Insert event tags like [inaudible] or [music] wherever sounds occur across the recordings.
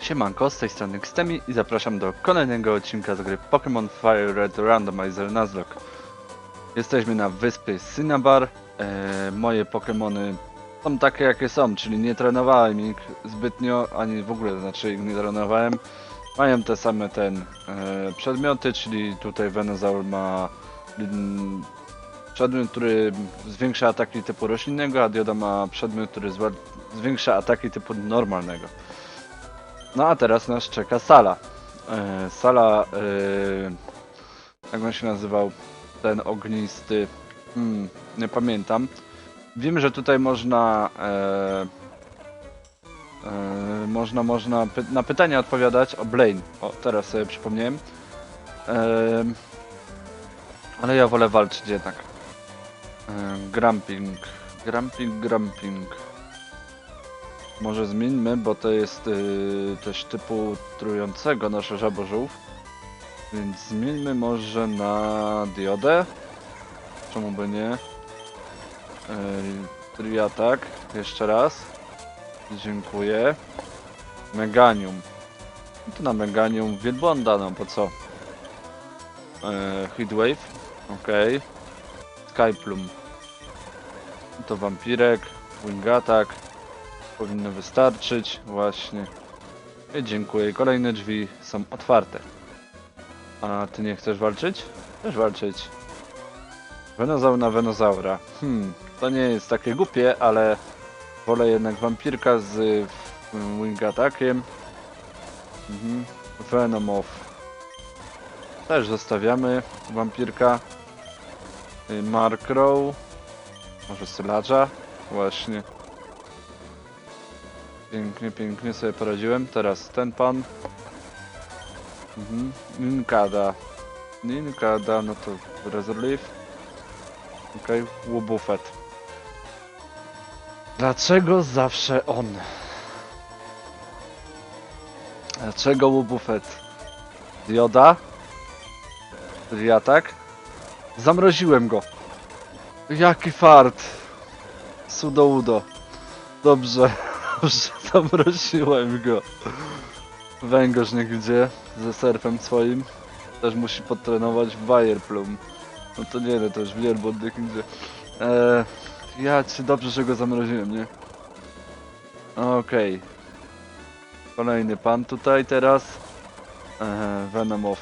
Siemanko, z tej strony Xtemi i zapraszam do kolejnego odcinka z gry Pokémon Fire Red Randomizer Nuzlocke. Jesteśmy na wyspie Cinnabar. E, moje Pokémony są takie jakie są, czyli nie trenowałem ich zbytnio, ani w ogóle, znaczy ich nie trenowałem. Mają te same ten e, przedmioty, czyli tutaj Venusaur ma mm, przedmiot, który zwiększa ataki typu roślinnego, a Dioda ma przedmiot, który zwiększa ataki typu normalnego. No a teraz nas czeka sala. E, sala, e, jak on się nazywał, ten ognisty, hmm, nie pamiętam. Wiem, że tutaj można, e, można, można py na pytania odpowiadać o Blaine. O, teraz sobie przypomniałem. Ale ja wolę walczyć jednak. Gramping, gramping, gramping. Może zmieńmy, bo to jest yy, też typu trującego nasze żabożów. Więc zmieńmy może na diodę. Czemu by nie? Yy, triatak. Jeszcze raz. Dziękuję. Meganium. To na Meganium wielbłąda, no po co? Yy, Heatwave. Okej. Skyplum. To wampirek. Wing Attack. Powinno wystarczyć, właśnie. I dziękuję. Kolejne drzwi są otwarte. A ty nie chcesz walczyć? Chcesz walczyć. Wenozaur na Venozaura. Hmm, to nie jest takie głupie, ale wolę jednak wampirka z wing atakiem. Mhm. Też zostawiamy wampirka. Y, Markrow. Może Syladża? Właśnie. Pięknie, pięknie sobie poradziłem. Teraz ten pan. Mhm. Ninkada. Ninkada, no to Reserleaf. Okej, okay. Łubufet. Dlaczego zawsze on? Dlaczego Łubufet? Dioda? Riatak? Zamroziłem go. Jaki fart. Sudo udo. Dobrze. Dobrze, [laughs] zamroziłem go. Węgorz niech gdzie ze surfem swoim. Też musi podtrenować Wireplum. No to nie, no to już wielbłąd niech gdzie. Eee, ja ci dobrze, że go zamroziłem, nie? Okej. Kolejny pan tutaj teraz. Eee, Venomoff.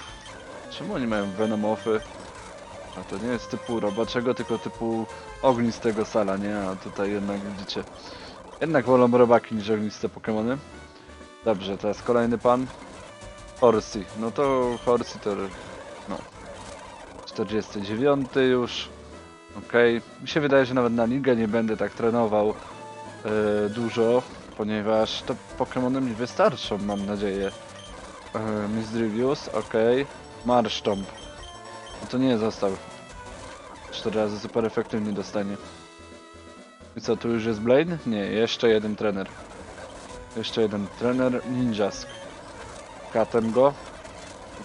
Czemu oni mają Venomofy? A to nie jest typu robaczego, tylko typu ognistego sala, nie? A tutaj jednak widzicie. Jednak wolą robaki niż ogniste Pokémony. Dobrze, teraz kolejny pan. Horsey. No to Horsey to... no. 49 już. Okej. Mi się wydaje, że nawet na ligę nie będę tak trenował e, dużo, ponieważ te Pokémony mi wystarczą, mam nadzieję. E, Misdrivius, okej. Marsztomp. No to nie został. 4 razy super efektywnie dostanie. I co, tu już jest Blaine? Nie, jeszcze jeden trener. Jeszcze jeden trener, Ninjask. Katem go.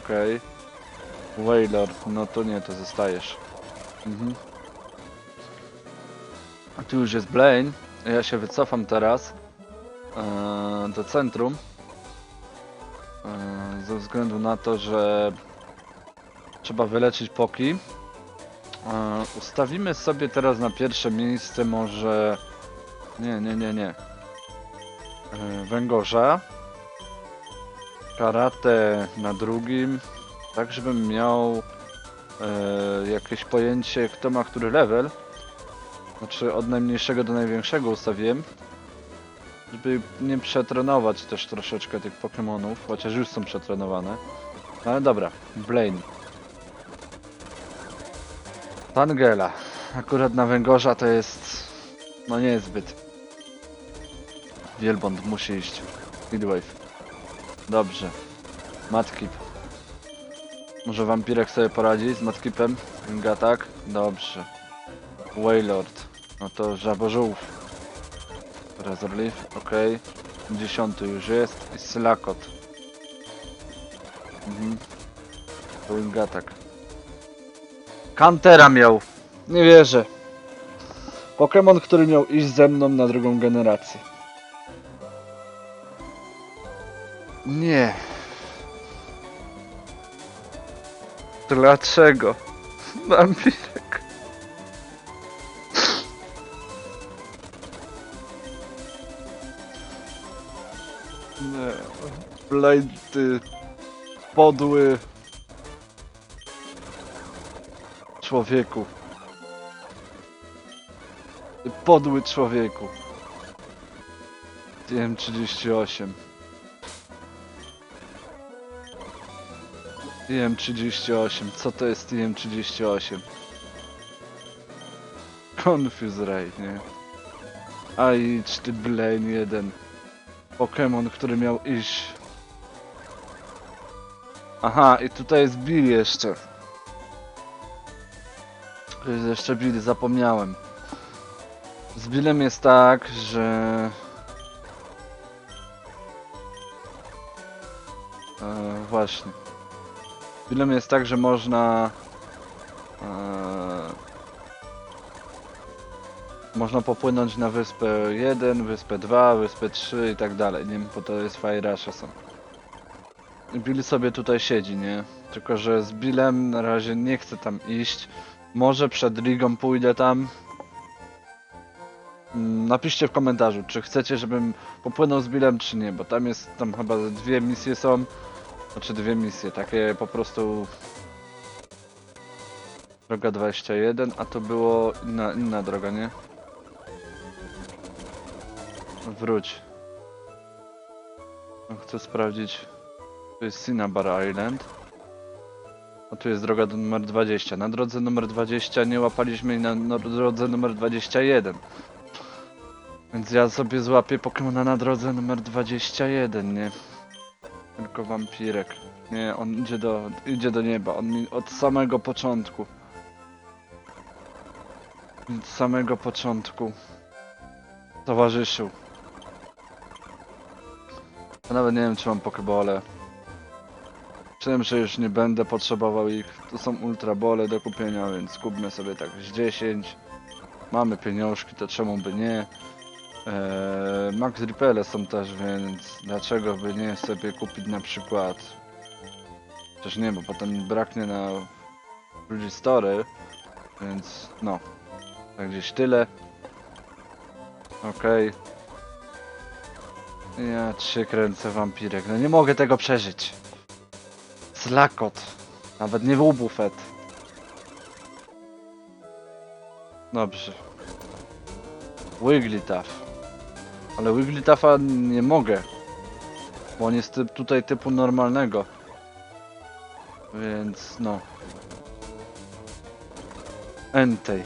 Okej. Okay. Wailor, no to nie, to zostajesz. Mhm. A tu już jest Blaine. Ja się wycofam teraz e, do centrum. E, ze względu na to, że trzeba wyleczyć Poki. Ustawimy sobie teraz na pierwsze miejsce może... Nie, nie, nie, nie. E, Węgorza. Karate na drugim. Tak, żebym miał e, jakieś pojęcie, kto ma który level. Znaczy od najmniejszego do największego ustawiłem. Żeby nie przetrenować też troszeczkę tych Pokémonów, chociaż już są przetrenowane. No ale dobra, Blaine. Tangela. Akurat na węgorza to jest... No nie jest zbyt. Wielbłąd musi iść. Midwave. Dobrze. Matkip. Może wampirek sobie poradzi z Matkipem? Wing attack? Dobrze. Wailord. No to żabożółw. Razorleaf, ok. Dziesiąty już jest. I Slakot. Mhm. Wing attack. Kantera miał. Nie wierzę. Pokémon, który miał iść ze mną na drugą generację. Nie. Dlaczego? Wampirek. Nie. Blade, ty podły człowieku. Ty podły człowieku. TM38. TM38. Co to jest TM38? Confuse Ray, nie? A idź ty Blaine 1. Pokémon, który miał iść. Aha, i tutaj jest Bill jeszcze. Jest jeszcze Bill, zapomniałem. Z Billem jest tak, że... E, właśnie. Z Billem jest tak, że można... E, można popłynąć na wyspę 1, wyspę 2, wyspę 3 i tak dalej, nie? Bo to jest Fire Rush są. Bill sobie tutaj siedzi, nie? Tylko, że z Billem na razie nie chcę tam iść. Może przed ligą pójdę tam. Mm, Napiszcie w komentarzu, czy chcecie, żebym popłynął z Billem, czy nie, bo tam jest, tam chyba dwie misje są. Znaczy dwie misje, takie po prostu... Droga 21, a to było inna, inna droga, nie? Wróć. No, Chcę sprawdzić. To jest Cinnabar Island. A tu jest droga do numer 20. Na drodze numer 20 nie łapaliśmy i na drodze numer 21. Więc ja sobie złapię Pokemona na drodze numer 21, nie? Tylko wampirek. Nie, on idzie do, idzie do nieba. On od samego początku. Od samego początku towarzyszył. Nawet nie wiem czy mam pokebole. Myślałem, że już nie będę potrzebował ich. To są ultrabole do kupienia, więc kupmy sobie tak z 10. Mamy pieniążki, to czemu by nie? Eee, Max Repele są też, więc dlaczego by nie sobie kupić na przykład... Chociaż nie, bo potem braknie na Luigi Story, więc no. Tak gdzieś tyle. Okej. Ja cię kręcę, wampirek. No nie mogę tego przeżyć. Slakot. Nawet nie był bufet. Dobrze. Wigglytuff. Ale Wigglytuffa nie mogę. Bo on jest typ, tutaj typu normalnego. Więc no. Entei.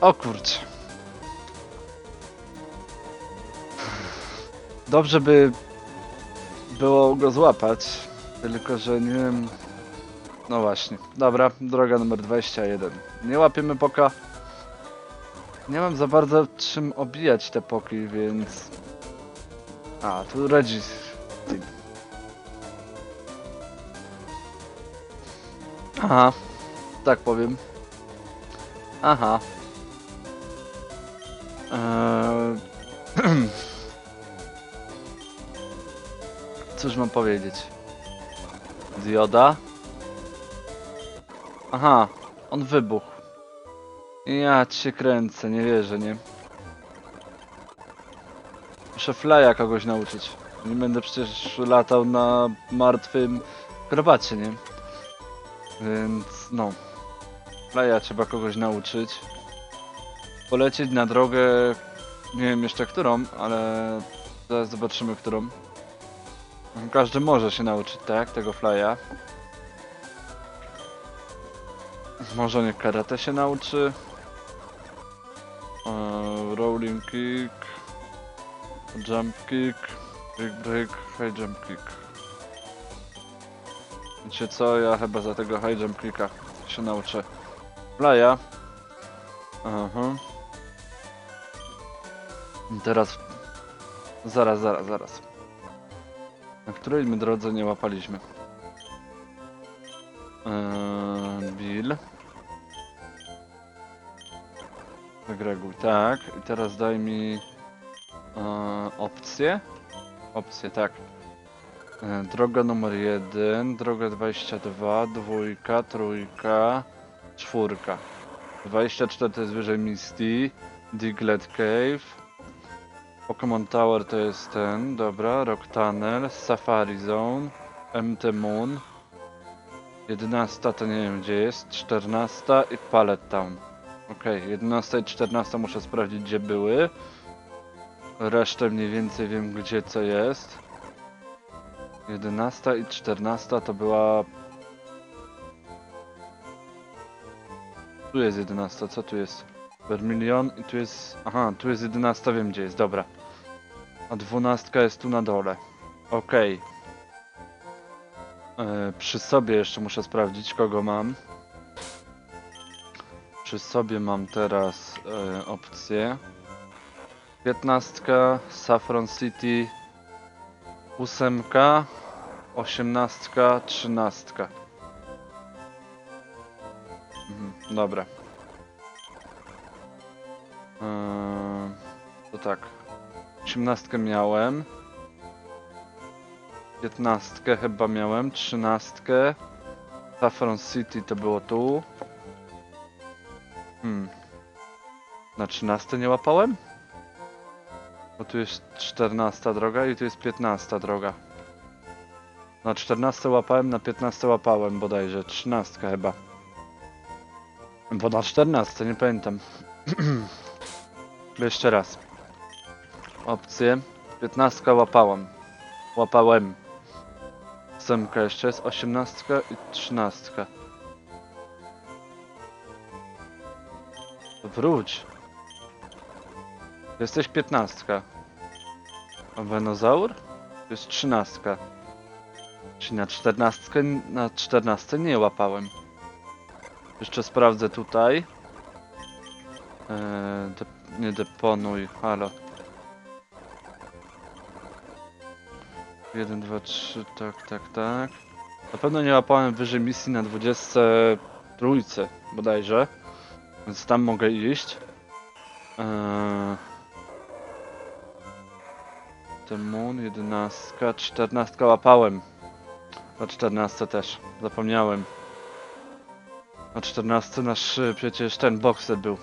O kurczę. Dobrze by było go złapać, tylko że nie wiem. No właśnie. Dobra, droga numer 21. Nie łapiemy poka. Nie mam za bardzo czym obijać te poki, więc. A, tu Regis. Aha, tak powiem. Aha. Eee... [clears throat] Cóż mam powiedzieć? Dioda? Aha, on wybuchł. Ja cię kręcę, nie wierzę, nie? Muszę flya kogoś nauczyć. Nie będę przecież latał na martwym krobacie, nie? Więc no. Flya trzeba kogoś nauczyć. Polecieć na drogę, nie wiem jeszcze którą, ale zaraz zobaczymy którą. Każdy może się nauczyć, tak? Tego flya. Może nie karate się nauczy. Eee, rolling kick. Jump kick. Big break. High jump kick. Wiecie co? Ja chyba za tego high jump kicka się nauczę. Flya. Aha. I teraz... Zaraz, zaraz, zaraz. Na której my drodze nie łapaliśmy? Eee, Bill. Wygreguj, tak. I teraz daj mi eee, opcję. Opcję, tak. E, Droga numer 1, droga 22, dwójka, trójka, czwórka. 24 to jest wyżej Misty, Diglett Cave. Pokémon Tower to jest ten, dobra, Rock Tunnel, Safari Zone, MT Moon. 11 to nie wiem gdzie jest, 14 i Pallet Town. Okej, 11 i 14 muszę sprawdzić gdzie były. Resztę mniej więcej wiem gdzie co jest. 11 i 14 to była... Tu jest 11, co tu jest? Vermilion i tu jest... Aha, tu jest 11, wiem gdzie jest, dobra. A 12 jest tu na dole. Okej. E, Przy sobie jeszcze muszę sprawdzić kogo mam. Przy sobie mam teraz e, opcję. 15, Saffron City, 8, 18, 13. Mhm, dobra. Eee, to tak. 18 miałem. 15 chyba miałem. 13. Saffron City to było tu. Hmm. Na 13 nie łapałem? Bo tu jest 14 droga i tu jest 15 droga. Na 14 łapałem, na 15 łapałem bodajże. 13 chyba. Bo na 14, nie pamiętam. [clears throat] Jeszcze raz. Opcję. 15 łapałem. Łapałem. Semka jeszcze jest, 18 i 13. Wróć. Jesteś 15. A Wenozaur? To jest 13. Czyli na 14, na 14 nie łapałem. Jeszcze sprawdzę tutaj. Eee, de, nie deponuj, halo. 1, 2, 3, tak, tak, tak. Na pewno nie łapałem wyżej misji na 23 bodajże. Więc tam mogę iść. Eee... Demon, 11, 14 łapałem. Na 14 też, zapomniałem. Na 14 nasz y, przecież ten boxer był.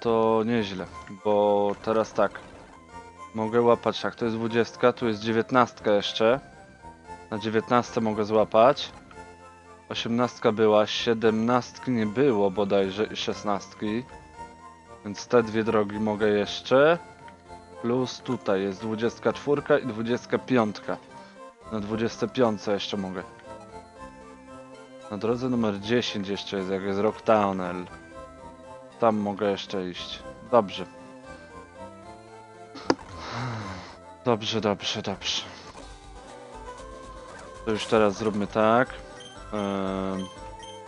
To nieźle, bo teraz tak. Mogę łapać, tak, to jest 20, tu jest 19 jeszcze. Na 19 mogę złapać. 18 była, 17 nie było bodajże i 16. Więc te dwie drogi mogę jeszcze. Plus tutaj jest 24 i 25. Na 25 jeszcze mogę. Na drodze numer 10 jeszcze jest, jak jest Rock Tunnel. Tam mogę jeszcze iść. Dobrze. Dobrze, dobrze, dobrze. To już teraz zróbmy tak. Ehm,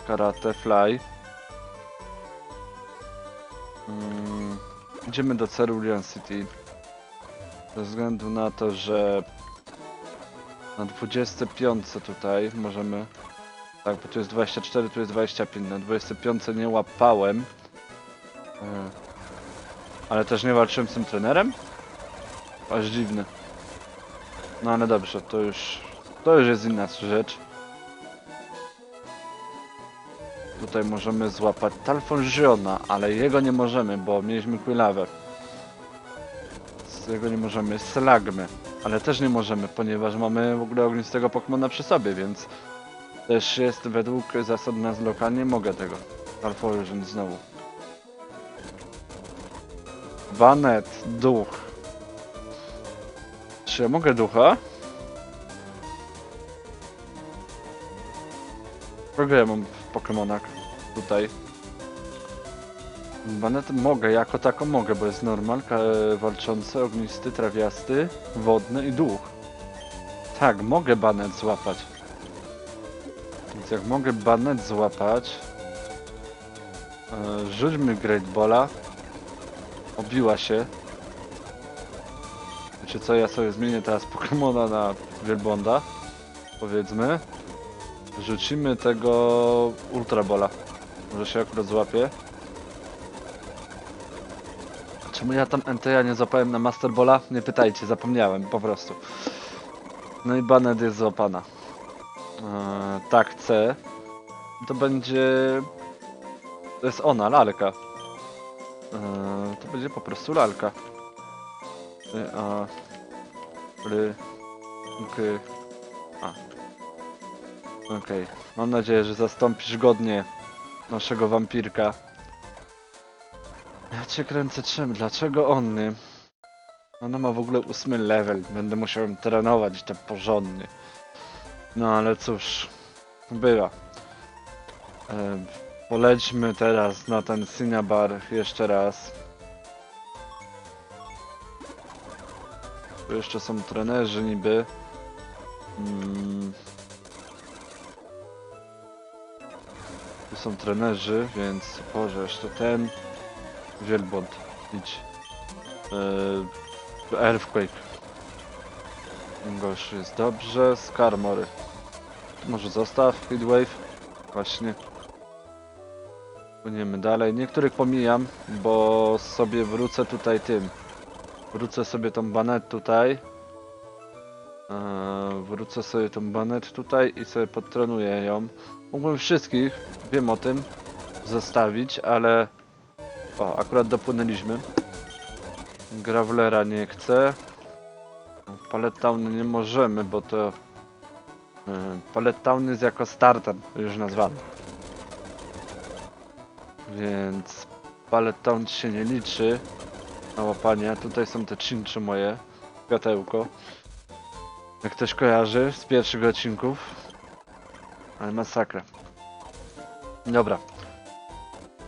karate, fly. Mm, idziemy do Cerulean City. Ze względu na to, że na 25 tutaj możemy. Tak, bo tu jest 24, tu jest 25. Na 25 nie łapałem. Ale też nie walczyłem z tym trenerem? Aż dziwne. No ale dobrze, to już. To już jest inna rzecz. Tutaj możemy złapać Talfonziona, ale jego nie możemy, bo mieliśmy Quilawę. Z jego nie możemy. Slagmy, ale też nie możemy, ponieważ mamy w ogóle ognistego Pokemona przy sobie, więc też jest według zasad nas lokalnie mogę tego. Talfonzion znowu. Banet, duch. Czy ja mogę ducha? Kogo ja mam w Pokemonach tutaj? Banet mogę, jako tako mogę, bo jest normalka walczący, ognisty, trawiasty, wodny i duch. Tak, mogę banet złapać. Więc jak mogę banet złapać, e, rzućmy Great Balla. Obiła się. Wiecie co, ja sobie zmienię teraz Pokemona na Wielbłąda. Powiedzmy. Rzucimy tego Ultra Bola. Może się akurat złapie. Czemu ja tam NTA nie złapałem na Masterbola? Nie pytajcie, zapomniałem po prostu. No i Banet jest złapana. Eee, tak, C. To będzie... To jest ona, lalka. Eee, to będzie po prostu lalka. Y, a... Ry... K... A. Okej. Mam nadzieję, że zastąpisz godnie naszego wampirka. Ja cię kręcę czym? Dlaczego on nie? Ona ma w ogóle ósmy level. Będę musiał trenować te porządnie. No ale cóż. Bywa. E, polećmy teraz na ten Cinnabar jeszcze raz. Tu jeszcze są trenerzy niby. Mm. Tu są trenerzy, więc Boże, jeszcze ten wielbłąd. Idź. Eee, Earthquake. Gorszy jest dobrze. Skarmory. Może zostaw Heatwave. Właśnie. Płyniemy dalej. Niektórych pomijam, bo sobie wrócę tutaj tym. Wrócę sobie tą banet tutaj. Eee, wrócę sobie tą banet tutaj i sobie podtrenuję ją. Mógłbym wszystkich, wiem o tym, zostawić, ale... O, akurat dopłynęliśmy. Gravlera nie chcę. Pallet Town nie możemy, bo to... Yy, Pallet Town jest jako starter już nazwany. Więc... Pallet Town się nie liczy. Na łapanie. Tutaj są te chincze moje. Światełko. Jak ktoś kojarzy z pierwszych odcinków. Ale masakra. Dobra.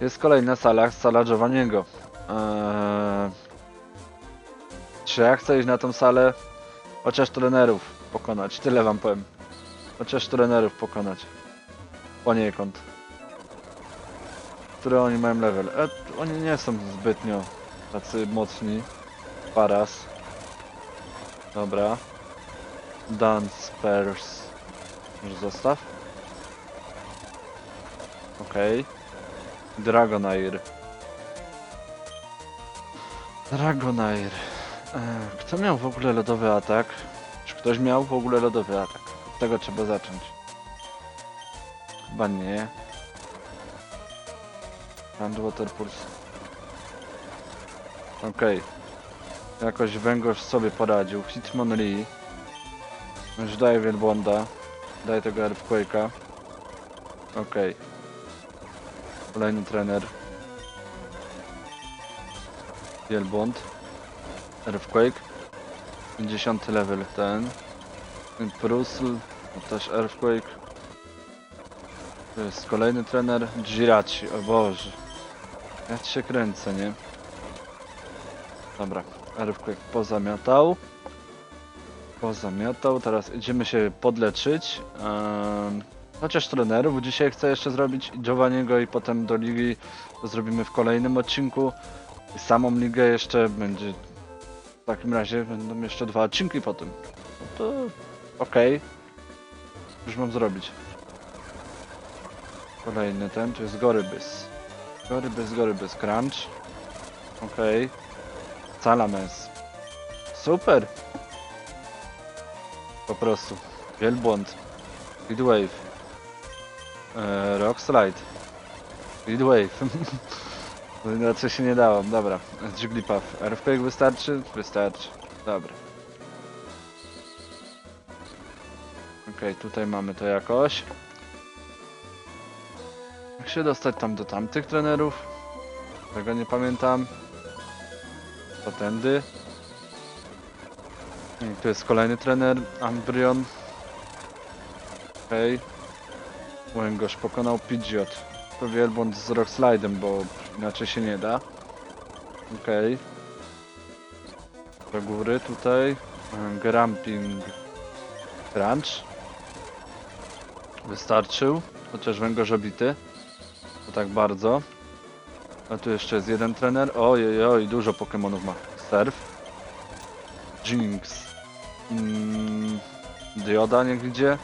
Jest kolejna sala, sala Giovanniego. Eee... Czy ja chcę iść na tą salę? Chociaż trenerów pokonać, tyle wam powiem. Chociaż trenerów pokonać. Poniekąd. Które oni mają level? E, oni nie są zbytnio tacy mocni. Paras. Dobra. Dance Spurs. Może zostaw? Okej. Dragonair. Dragonair. E, Kto miał w ogóle lodowy atak? Czy ktoś miał w ogóle lodowy atak? Od tego trzeba zacząć. Chyba nie. Handwater Pulse. Okej. Jakoś węgorz sobie poradził. Hitmonlee. Już daję wielbłąda. Daję tego Earthquake'a. Okej. Kolejny trener. Wielbłąd. Earthquake. 50 level ten. Prusl. Też Earthquake. To jest kolejny trener. Jirachi. O Boże. Ja ci się kręcę, nie? Dobra. Earthquake pozamiatał. Pozamiatał. Teraz idziemy się podleczyć. Ehm, chociaż trenerów dzisiaj chcę jeszcze zrobić. Giovanniego i potem do ligi to zrobimy w kolejnym odcinku. Samą ligę jeszcze będzie. W takim razie będą jeszcze dwa odcinki po tym. No to okej. Już mam zrobić. Kolejny ten, to jest Gorybys. Gorybys, Gorybys, Crunch. Okej. Salames. Super! Po prostu. Wielbłąd. Speedwave. Eee, rock Slide. Speedwave. [laughs] No Inaczej się nie dało. Dobra. Jigglypuff. Earthquake wystarczy? Wystarczy. Dobra. Okej, tutaj mamy to jakoś. Jak się dostać tam do tamtych trenerów? Tego nie pamiętam. To tędy. I tu jest kolejny trener, Ambrion. Okej. Łęgosz pokonał Pidgeot. To wielbłąd z Rock Slide'em, bo inaczej się nie da. Okej. Do góry tutaj. Gramping Crunch. Wystarczył. Chociaż węgorz obity. To tak bardzo. A tu jeszcze jest jeden trener. Ojej, oj, dużo Pokemonów ma. Surf. Jinx. Mm, dioda niech idzie.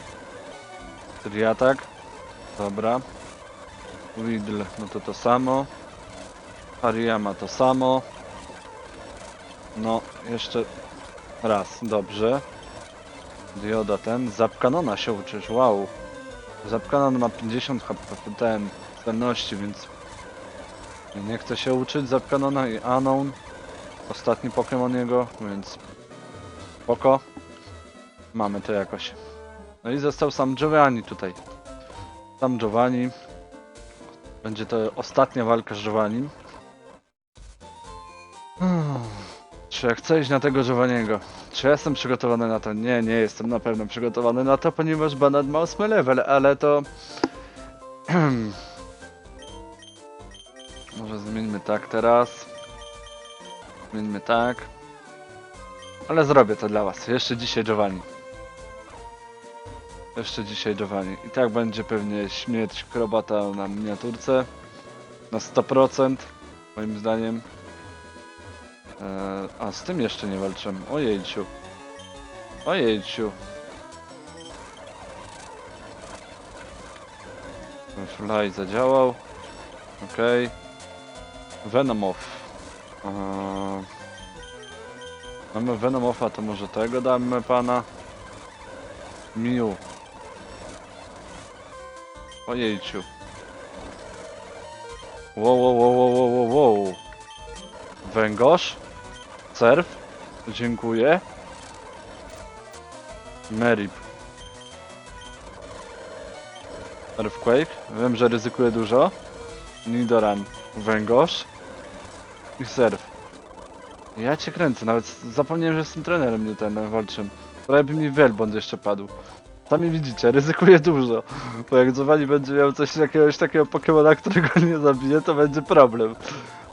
Triatak. Dobra. Widl, no to to samo. Hariyama to samo. No, jeszcze raz, dobrze. Dioda ten. Zapkanona się uczysz, wow. Zapkanon ma 50 HP, ten zdolności, więc nie- chcę się uczyć Zapkanona i Anon. Ostatni Pokémon jego, więc spoko. Mamy to jakoś. No i został sam Giovanni tutaj. Sam Giovanni. Będzie to ostatnia walka z Giovannim. Hmm. Czy ja chcę iść na tego Giovanniego? Czy ja jestem przygotowany na to? Nie, nie jestem na pewno przygotowany na to, ponieważ Banat ma 8 level, ale to... [clears throat] Zmieńmy tak teraz. Zmieńmy tak. Ale zrobię to dla was. Jeszcze dzisiaj Giovanni. Jeszcze dzisiaj Giovanni. I tak będzie pewnie śmierć Krobata na miniaturce. Na 100%. Moim zdaniem. Eee, a z tym jeszcze nie walczyłem. Ojejciu. Ojejciu. Fly zadziałał. Okej. Venomoth. Eee, mamy Venomotha, to może tego damy pana. Miu. Ojejciu. Wow, wow, wow, wow, wow, wow. Węgorz? Surf? Dziękuję. Merip. Earthquake? Wiem, że ryzykuję dużo. Nidoran. Węgorz. I surf. Ja cię kręcę, nawet zapomniałem, że jestem trenerem nie ten walczym. Prawie by mi wielbłąd jeszcze padł. Sami widzicie, ryzykuję dużo. Bo jak Giovanni będzie miał coś jakiegoś takiego Pokemona, którego nie zabije, to będzie problem.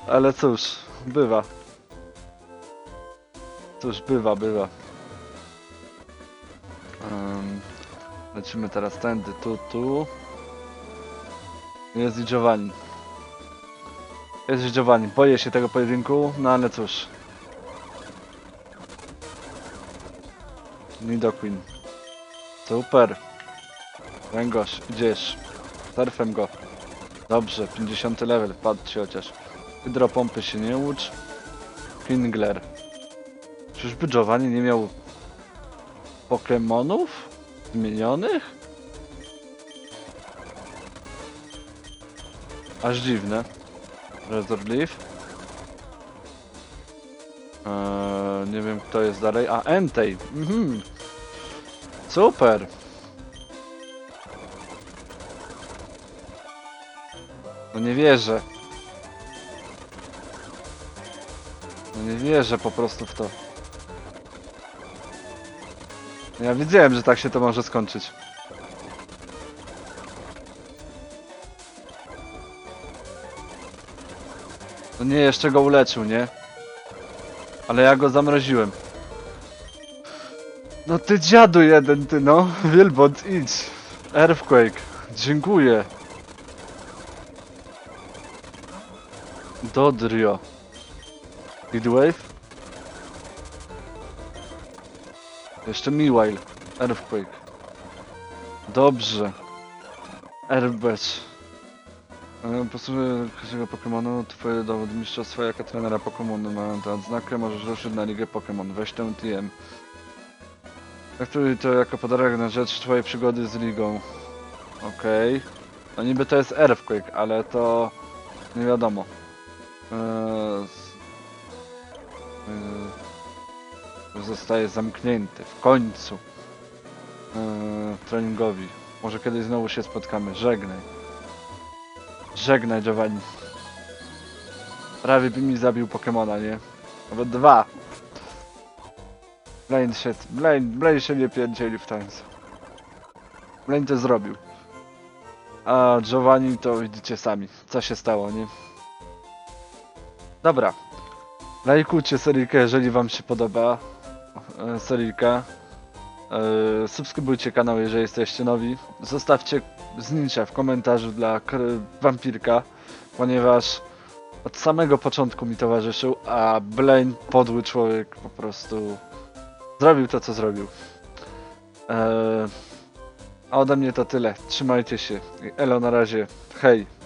Ale cóż, bywa. Cóż, bywa, bywa. Em, lecimy teraz tędy, tu, tu. Jest i Giovanni. Jest Giovanni. Boję się tego pojedynku, no ale cóż. Nidoqueen. Super. Węgorz, idziesz. Surfem go. Dobrze, 50 level, patrzcie chociaż. Hydropompy się nie ucz. Kingler. Czyżby Giovanni nie miał Pokemonów zmienionych? Aż dziwne. Razor Leaf. Eee, nie wiem kto jest dalej. A, Entei. Mhm. Super. No nie wierzę. No nie wierzę po prostu w to. Ja wiedziałem, że tak się to może skończyć. Nie, jeszcze go uleczył, nie? Ale ja go zamroziłem. No ty dziadu jeden, ty no. [laughs] Wielbłąd, idź. Earthquake. Dziękuję. Dodrio. Heatwave. Jeszcze Miwail. Earthquake. Dobrze. Airbus. E, Posłuchaj każdego Pokemonu, twoje dowód mistrzostwa jako trenera Pokemonu mają tę odznakę, możesz ruszyć na ligę Pokemon. Weź tę TM. Traktuj to jako podarek na rzecz twojej przygody z ligą. Okej. No niby to jest Earthquake, ale to nie wiadomo. Eee, zostaje zamknięty w końcu eee, treningowi. Może kiedyś znowu się spotkamy. Żegnaj. Żegnaj Giovanni. Prawie by mi zabił Pokemona, nie? Nawet dwa. Blaine się, Blaine, Blaine się nie pierdzieli w tańcu. Blaine to zrobił. A Giovanni to widzicie sami, co się stało, nie? Dobra. Lajkujcie seryjkę, jeżeli wam się podoba e, seryjka. E, subskrybujcie kanał, jeżeli jesteście nowi. Zostawcie znicza w komentarzu dla wampirka, ponieważ od samego początku mi towarzyszył, a Blaine, podły człowiek, po prostu zrobił to, co zrobił. E, a ode mnie to tyle. Trzymajcie się. Elo na razie. Hej.